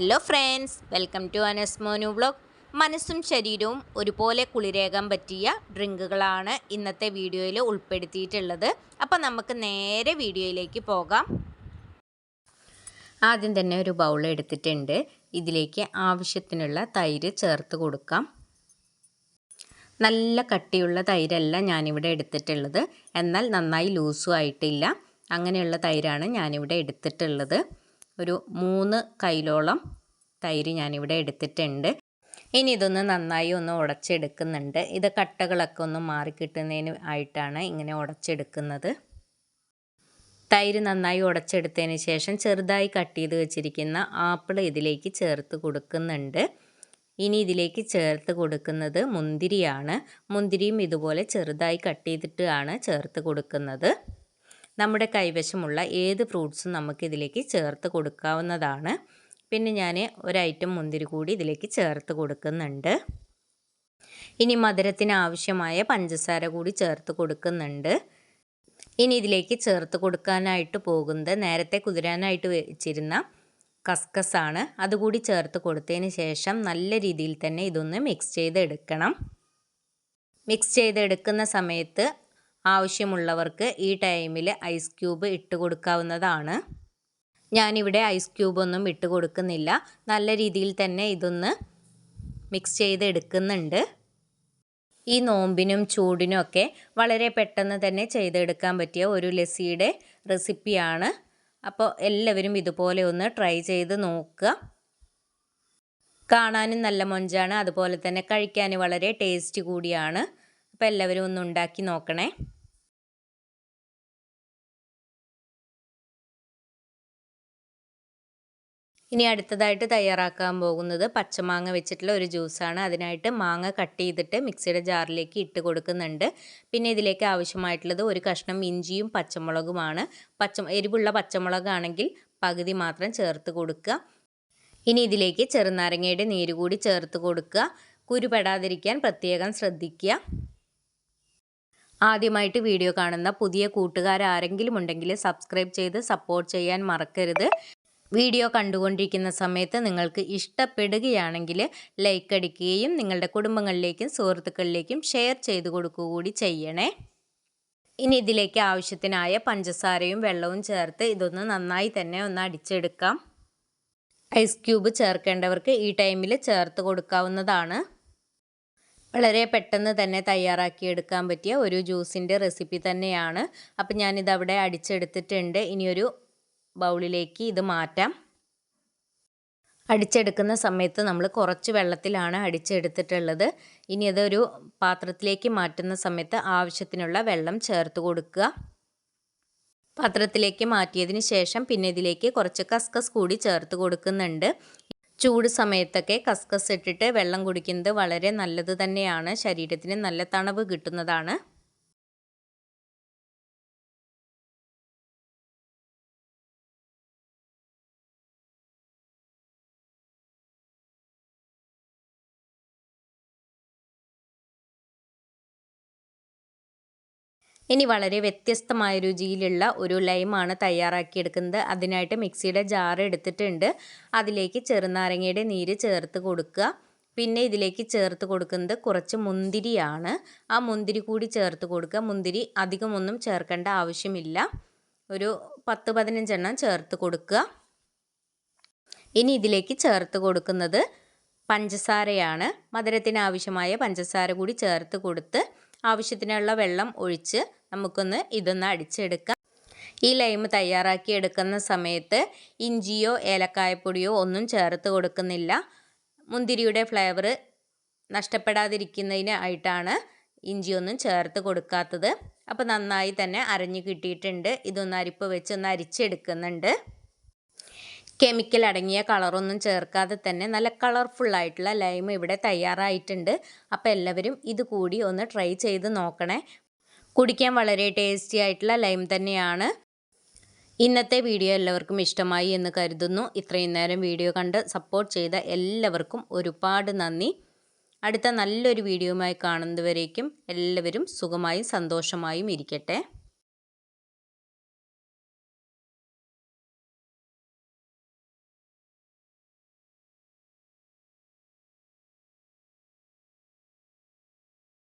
Hello friends welcome to അനസ്മോനു vlog മനസ്സും ശരീരവും ഒരുപോലെ കുളിരേകാൻ പറ്റിയ ഡ്രിങ്കുകളാണ് ഇന്നത്തെ വീഡിയോയിൽ ഉൾപ്പെടുത്തിയിട്ടുള്ളത്. അപ്പോൾ നമുക്ക് നേരെ വീഡിയോയിലേക്ക് പോകാം. ആദ്യം തന്നെ ഒരു ബൗൾ എടുത്തിട്ടുണ്ട്. ഇതിലേക്ക് ആവശ്യത്തിനുള്ള തൈര് ചേർത്ത് കൊടുക്കാം. നല്ല കട്ടിയുള്ള തൈരല്ല ഞാനിവിടെ എടുത്തിട്ടുള്ളത്. എന്നാൽ നന്നായി ലൂസും ആയിട്ടില്ല. അങ്ങനെയുള്ള തൈരാണ് ഞാനിവിടെ എടുത്തിട്ടുള്ളത്. ഒരു മൂന്ന് കൈലോളം തൈര് ഞാനിവിടെ എടുത്തിട്ടുണ്ട്. ഇനി ഇതൊന്ന് നന്നായി ഒന്ന് ഉടച്ചെടുക്കുന്നുണ്ട്. ഇത് കട്ടകളൊക്കെ ഒന്ന് മാറിക്കിട്ടുന്നതിന് ആയിട്ടാണ് ഇങ്ങനെ ഉടച്ചെടുക്കുന്നത്. തൈര് നന്നായി ഉടച്ചെടുത്തതിന് ശേഷം ചെറുതായി കട്ട് ചെയ്ത് വെച്ചിരിക്കുന്ന ആപ്പിൾ ഇതിലേക്ക് ചേർത്ത് കൊടുക്കുന്നുണ്ട്. ഇനി ഇതിലേക്ക് ചേർത്ത് കൊടുക്കുന്നത് മുന്തിരിയാണ്. മുന്തിരിയും ഇതുപോലെ ചെറുതായി കട്ട് ചെയ്തിട്ടാണ് ചേർത്ത് കൊടുക്കുന്നത്. നമ്മുടെ കൈവശമുള്ള ഏത് ഫ്രൂട്ട്സും നമുക്ക് ഇതിലേക്ക് ചേർത്ത് കൊടുക്കാവുന്നതാണ്. പിന്നെ ഞാൻ ഒരൈറ്റം മുന്തിരി കൂടി ഇതിലേക്ക് ചേർത്ത് കൊടുക്കുന്നുണ്ട്. ഇനി മധുരത്തിന് ആവശ്യമായ പഞ്ചസാര കൂടി ചേർത്ത് കൊടുക്കുന്നുണ്ട്. ഇനി ഇതിലേക്ക് ചേർത്ത് കൊടുക്കാനായിട്ട് പോകുന്നത് നേരത്തെ കുതിരാനായിട്ട് വെച്ചിരുന്ന കസ്കസാണ്. അതുകൂടി ചേർത്ത് കൊടുത്തതിന് ശേഷം നല്ല രീതിയിൽ തന്നെ ഇതൊന്ന് മിക്സ് ചെയ്തെടുക്കണം. മിക്സ് ചെയ്തെടുക്കുന്ന സമയത്ത് ആവശ്യമുള്ളവർക്ക് ഈ ടൈമിൽ ഐസ് ക്യൂബ് ഇട്ട് കൊടുക്കാവുന്നതാണ്. ഞാനിവിടെ ഐസ് ക്യൂബൊന്നും ഇട്ട് കൊടുക്കുന്നില്ല. നല്ല രീതിയിൽ തന്നെ ഇതൊന്ന് മിക്സ് ചെയ്ത് എടുക്കുന്നുണ്ട് ഈ നോമ്പിനും ചൂടിനും ഒക്കെ വളരെ പെട്ടെന്ന് തന്നെ ചെയ്തെടുക്കാൻ പറ്റിയ ഒരു ലസ്സിയുടെ റെസിപ്പിയാണ്. അപ്പോൾ എല്ലാവരും ഇതുപോലെ ഒന്ന് ട്രൈ ചെയ്ത് നോക്കുക. കാണാനും നല്ല മൊഞ്ചാണ്. അതുപോലെ തന്നെ കഴിക്കാനും വളരെ ടേസ്റ്റ് കൂടിയാണ്. അപ്പോൾ എല്ലാവരും ഒന്ന് ഉണ്ടാക്കി നോക്കണേ. ഇനി അടുത്തതായിട്ട് തയ്യാറാക്കാൻ പോകുന്നത് പച്ചമാങ്ങ വെച്ചിട്ടുള്ള ഒരു ജ്യൂസാണ്. അതിനായിട്ട് മാങ്ങ കട്ട് ചെയ്തിട്ട് മിക്സിയുടെ ജാറിലേക്ക് ഇട്ട് കൊടുക്കുന്നുണ്ട്. പിന്നെ ഇതിലേക്ക് ആവശ്യമായിട്ടുള്ളത് ഒരു കഷ്ണം ഇഞ്ചിയും പച്ചമുളകുമാണ്. പച്ച എരിവുള്ള പച്ചമുളകാണെങ്കിൽ പകുതി മാത്രം ചേർത്ത് കൊടുക്കുക. ഇനി ഇതിലേക്ക് ചെറുനാരങ്ങയുടെ നീര് കൂടി ചേർത്ത് കൊടുക്കുക. കുരുപെടാതിരിക്കാൻ പ്രത്യേകം ശ്രദ്ധിക്കുക. ആദ്യമായിട്ട് വീഡിയോ കാണുന്ന പുതിയ കൂട്ടുകാർ ആരെങ്കിലും ഉണ്ടെങ്കിൽ സബ്സ്ക്രൈബ് ചെയ്ത് സപ്പോർട്ട് ചെയ്യാൻ മറക്കരുത്. വീഡിയോ കണ്ടുകൊണ്ടിരിക്കുന്ന സമയത്ത് നിങ്ങൾക്ക് ഇഷ്ടപ്പെടുകയാണെങ്കിൽ ലൈക്ക് അടിക്കുകയും നിങ്ങളുടെ കുടുംബങ്ങളിലേക്കും സുഹൃത്തുക്കളിലേക്കും ഷെയർ ചെയ്ത് കൊടുക്കുക കൂടി ചെയ്യണേ. ഇനി ഇതിലേക്ക് ആവശ്യത്തിനായ പഞ്ചസാരയും വെള്ളവും ചേർത്ത് ഇതൊന്ന് നന്നായി തന്നെ ഒന്ന് അടിച്ചെടുക്കാം. ഐസ് ക്യൂബ് ചേർക്കേണ്ടവർക്ക് ഈ ടൈമിൽ ചേർത്ത് കൊടുക്കാവുന്നതാണ്. വളരെ പെട്ടെന്ന് തന്നെ തയ്യാറാക്കി എടുക്കാൻ പറ്റിയ ഒരു ജ്യൂസിന്റെ റെസിപ്പി തന്നെയാണ്. അപ്പം ഞാനിതവിടെ അടിച്ചെടുത്തിട്ടുണ്ട്. ഇനിയൊരു ബൗളിലേക്ക് ഇത് മാറ്റാം. അടിച്ചെടുക്കുന്ന സമയത്ത് നമ്മൾ കുറച്ച് വെള്ളത്തിലാണ് അടിച്ചെടുത്തിട്ടുള്ളത്. ഇനി അതൊരു പാത്രത്തിലേക്ക് മാറ്റുന്ന സമയത്ത് ആവശ്യത്തിനുള്ള വെള്ളം ചേർത്ത് കൊടുക്കുക. പാത്രത്തിലേക്ക് മാറ്റിയതിന് ശേഷം പിന്നെ ഇതിലേക്ക് കുറച്ച് കസ്കസ് കൂടി ചേർത്ത് കൊടുക്കുന്നുണ്ട്. ചൂട് സമയത്തൊക്കെ കസ്കസ് ഇട്ടിട്ട് വെള്ളം കുടിക്കുന്നത് വളരെ നല്ലത് തന്നെയാണ്. ശരീരത്തിന് നല്ല തണവ് കിട്ടുന്നതാണ്. ഇനി വളരെ വ്യത്യസ്തമായ രുചിയിലുള്ള ഒരു ലൈമാണ് തയ്യാറാക്കിയെടുക്കുന്നത്. അതിനായിട്ട് മിക്സിയുടെ ജാർ എടുത്തിട്ടുണ്ട്. അതിലേക്ക് ചെറുനാരങ്ങയുടെ നീര് ചേർത്ത് കൊടുക്കുക. പിന്നെ ഇതിലേക്ക് ചേർത്ത് കൊടുക്കുന്നത് കുറച്ച് മുന്തിരിയാണ്. ആ മുന്തിരി കൂടി ചേർത്ത് കൊടുക്കുക. മുന്തിരി അധികമൊന്നും ചേർക്കേണ്ട ആവശ്യമില്ല. ഒരു പത്ത് പതിനഞ്ചെണ്ണം ചേർത്ത് കൊടുക്കുക. ഇനി ഇതിലേക്ക് ചേർത്ത് കൊടുക്കുന്നത് പഞ്ചസാരയാണ്. മധുരത്തിന് ആവശ്യമായ പഞ്ചസാര കൂടി ചേർത്ത് കൊടുത്ത് ആവശ്യത്തിനുള്ള വെള്ളം ഒഴിച്ച് നമുക്കൊന്ന് ഇതൊന്ന് അടിച്ചെടുക്കാം. ഈ ലൈം തയ്യാറാക്കി എടുക്കുന്ന സമയത്ത് ഇഞ്ചിയോ ഏലക്കായപ്പൊടിയോ ഒന്നും ചേർത്ത് കൊടുക്കുന്നില്ല. മുന്തിരിയുടെ ഫ്ലേവർ നഷ്ടപ്പെടാതിരിക്കുന്നതിന് ആയിട്ടാണ് ഇഞ്ചിയൊന്നും ചേർത്ത് കൊടുക്കാത്തത്. അപ്പോൾ നന്നായി തന്നെ അരഞ്ഞു കിട്ടിയിട്ടുണ്ട്. ഇതൊന്ന് അരിപ്പ് വെച്ച് ഒന്ന് അരിച്ചെടുക്കുന്നുണ്ട്. കെമിക്കൽ അടങ്ങിയ കളറൊന്നും ചേർക്കാതെ തന്നെ നല്ല കളർഫുള്ളായിട്ടുള്ള ലൈം ഇവിടെ തയ്യാറായിട്ടുണ്ട്. അപ്പോൾ എല്ലാവരും ഇത് കൂടി ഒന്ന് ട്രൈ ചെയ്ത് നോക്കണേ. കുടിക്കാൻ വളരെ ടേസ്റ്റി ആയിട്ടുള്ള ലൈം തന്നെയാണ്. ഇന്നത്തെ വീഡിയോ എല്ലാവർക്കും ഇഷ്ടമായി എന്ന് കരുതുന്നു. ഇത്രയും നേരം വീഡിയോ കണ്ട് സപ്പോർട്ട് ചെയ്ത എല്ലാവർക്കും ഒരുപാട് നന്ദി. അടുത്ത നല്ലൊരു വീഡിയോയുമായി കാണുന്നതുവരേക്കും എല്ലാവരും സുഖമായും സന്തോഷമായും ഇരിക്കട്ടെ.